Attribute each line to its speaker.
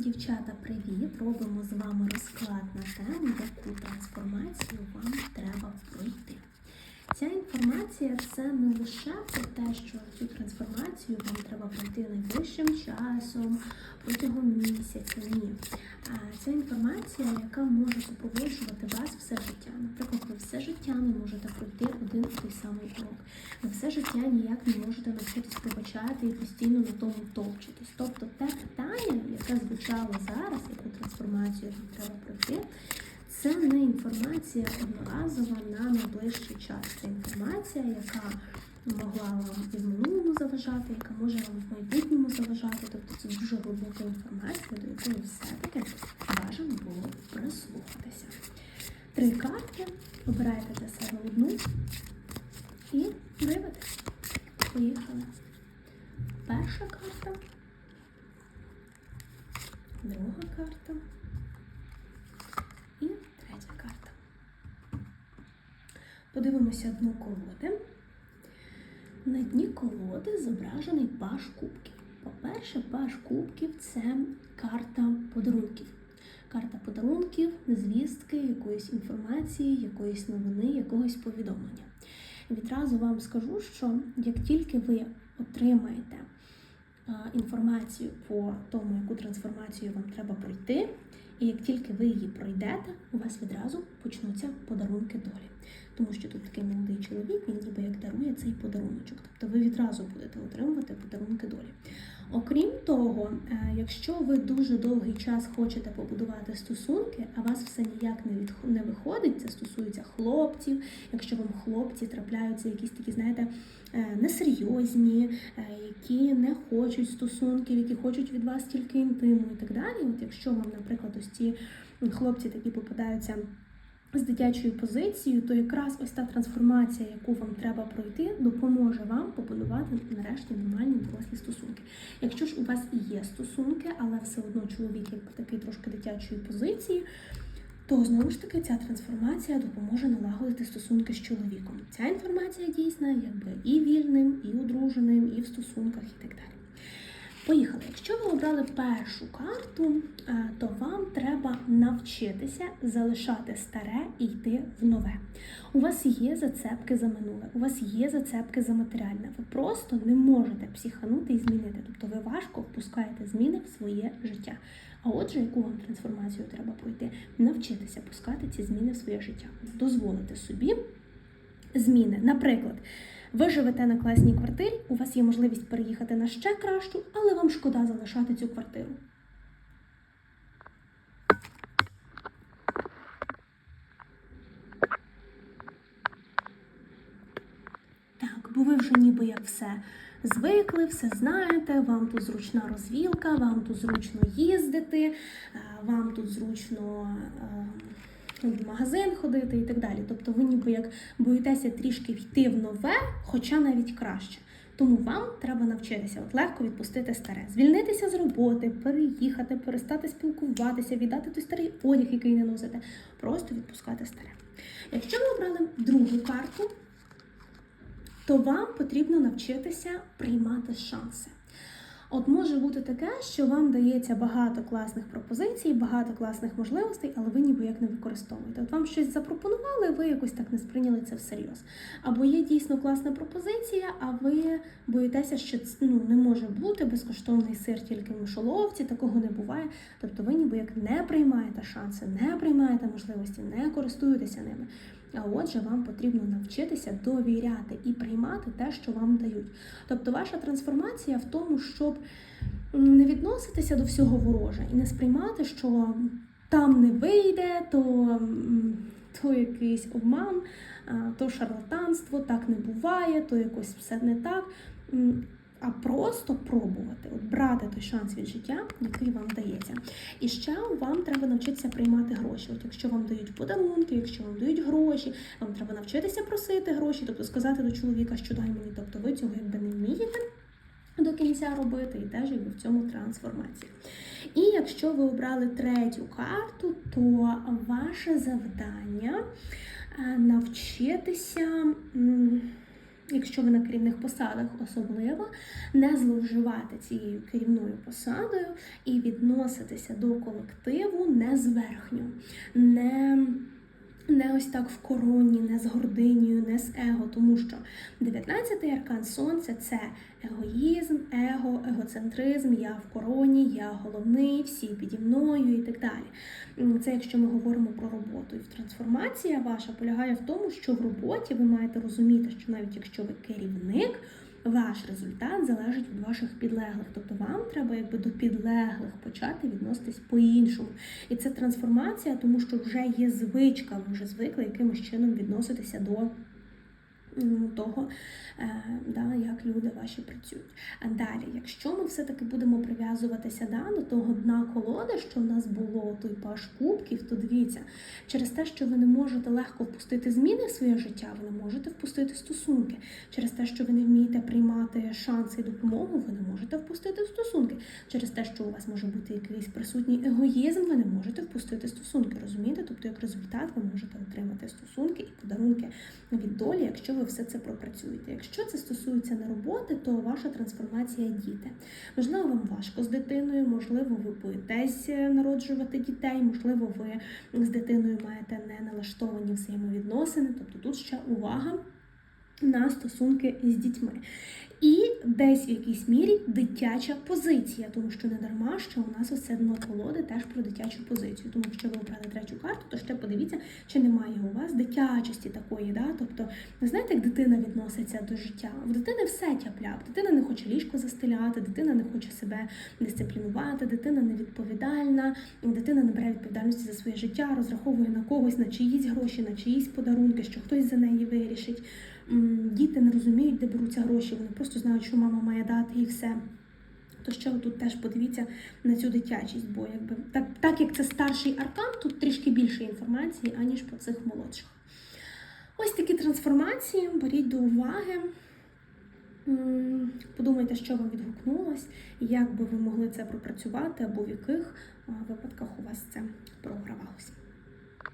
Speaker 1: Дівчата, привіт! Робимо з вами розклад на тему, яку трансформацію вам треба пройти. Ця інформація це не лише про те, що цю трансформацію вам треба пройти найближчим часом, протягом місяця. Ні. А Ця інформація, яка може супроводжувати вас все життя. Наприклад, ви все життя не можете пройти один і той самий крок. Ви все життя ніяк не можете навчитись пробачати і постійно на тому товчитись. Тобто те питання, яке звучало зараз, яку трансформацію вам треба пройти, це не інформація одноразова на найближчий час. Це інформація, яка могла вам і в минулому заважати, яка може вам в майбутньому заважати. Тобто це дуже глибока інформація, до якої все-таки бажано було прислухатися. Три карти. Обирайте для себе одну і дивитесь. Поїхали. Перша карта, друга карта і третя карта. Подивимося дно колоди. На дні колоди зображений паш кубків. По-перше, паш кубків це карта подарунків. Карта подарунків, звістки, якоїсь інформації, якоїсь новини, якогось повідомлення. Відразу вам скажу, що як тільки ви отримаєте інформацію по тому, яку трансформацію вам треба пройти, і як тільки ви її пройдете, у вас відразу почнуться подарунки долі. Тому що тут такий молодий чоловік, він ніби як дарує цей подаруночок. Тобто ви відразу будете отримувати подарунки долі. Окрім того, е, якщо ви дуже довгий час хочете побудувати стосунки, а вас все ніяк не відх... не виходить, це стосується хлопців, якщо вам хлопці трапляються якісь такі, знаєте, е, несерйозні, е, які не хочуть стосунків, які хочуть від вас тільки інтиму і так далі. От якщо вам, наприклад, ось ці хлопці такі попадаються з дитячою позицією, то якраз ось та трансформація, яку вам треба пройти, допоможе вам побудувати нарешті нормальні дорослі стосунки. Якщо ж у вас і є стосунки, але все одно чоловік якби такий трошки дитячої позиції, то знову ж таки ця трансформація допоможе налагодити стосунки з чоловіком. Ця інформація дійсна, якби і вільним, і одруженим, і в стосунках, і так далі. Поїхали. Якщо ви обрали першу карту, е, то вам треба навчитися залишати старе і йти в нове. У вас є зацепки за минуле, у вас є зацепки за матеріальне. Ви просто не можете психанути і змінити. Тобто ви важко впускаєте зміни в своє життя. А отже, яку вам трансформацію треба пройти? Навчитися пускати ці зміни в своє життя, дозволити собі зміни. Наприклад. Ви живете на класній квартирі, у вас є можливість переїхати на ще кращу, але вам шкода залишати цю квартиру. Так, бо ви вже ніби як все звикли, все знаєте, вам тут зручна розвілка, вам тут зручно їздити, е, вам тут зручно. е, в магазин ходити і так далі. Тобто ви ніби як боїтеся трішки йти в нове, хоча навіть краще. Тому вам треба навчитися от легко відпустити старе, звільнитися з роботи, переїхати, перестати спілкуватися, віддати той старий одяг, який не носите, просто відпускати старе. Якщо ви обрали другу карту, то вам потрібно навчитися приймати шанси. От може бути таке, що вам дається багато класних пропозицій, багато класних можливостей, але ви ніби як не використовуєте. От вам щось запропонували, ви якось так не сприйняли це всерйоз. Або є дійсно класна пропозиція, а ви боїтеся, що ну, не може бути безкоштовний сир тільки в мишоловці, такого не буває. Тобто ви ніби як не приймаєте шанси, не приймаєте можливості, не користуєтеся ними. А отже, вам потрібно навчитися довіряти і приймати те, що вам дають. Тобто, ваша трансформація в тому, щоб не відноситися до всього вороже і не сприймати, що там не вийде, то, то якийсь обман, то шарлатанство, так не буває, то якось все не так а просто пробувати, от брати той шанс від життя, який вам дається. І ще вам треба навчитися приймати гроші. От якщо вам дають подарунки, якщо вам дають гроші, вам треба навчитися просити гроші, тобто сказати до чоловіка, що дай мені, тобто ви цього якби не вмієте. До кінця робити і теж якби в цьому трансформації. І якщо ви обрали третю карту, то ваше завдання навчитися якщо ви на керівних посадах особливо, не зловживати цією керівною посадою і відноситися до колективу не зверхньо, не не ось так в короні, не з гординею, не з его, тому що 19-й аркан сонця це егоїзм, его, егоцентризм, я в короні, я головний, всі піді мною і так далі. Це якщо ми говоримо про роботу. І трансформація ваша полягає в тому, що в роботі ви маєте розуміти, що навіть якщо ви керівник, ваш результат залежить від ваших підлеглих. Тобто вам треба якби до підлеглих почати відноситись по-іншому. І це трансформація, тому що вже є звичка, ви вже звикли якимось чином відноситися до. Того, е, да, як люди ваші працюють. А далі, якщо ми все-таки будемо прив'язуватися да, до того дна колоди, що в нас було, той паш кубків, то дивіться, через те, що ви не можете легко впустити зміни в своє життя, ви не можете впустити стосунки. Через те, що ви не вмієте приймати шанси і допомогу, ви не можете впустити стосунки. Через те, що у вас може бути якийсь присутній егоїзм, ви не можете впустити стосунки. Розумієте? Тобто, як результат, ви можете отримати стосунки і подарунки від долі, якщо ви все це пропрацюєте. Якщо це стосується не роботи, то ваша трансформація діти. Можливо, вам важко з дитиною, можливо, ви боїтесь народжувати дітей, можливо, ви з дитиною маєте не налаштовані взаємовідносини. Тобто тут ще увага на стосунки з дітьми. І десь в якійсь мірі дитяча позиція, тому що не дарма, що у нас оце дно колоди теж про дитячу позицію. Тому якщо ви обрали третю карту, то ще подивіться, чи немає у вас дитячості такої. Да? Тобто, ви знаєте, як дитина відноситься до життя? В дитини все тяп-ляп. Дитина не хоче ліжко застеляти, дитина не хоче себе дисциплінувати, дитина невідповідальна, дитина не бере відповідальності за своє життя, розраховує на когось, на чиїсь гроші, на чиїсь подарунки, що хтось за неї вирішить. Діти не розуміють, де беруться гроші, вони просто знають, що мама має дати і все. То ще тут теж подивіться на цю дитячість, бо якби так, так як це старший аркан, тут трішки більше інформації, аніж по цих молодших. Ось такі трансформації, беріть до уваги. Подумайте, що вам відгукнулось, як би ви могли це пропрацювати, або в яких випадках у вас це програвалося.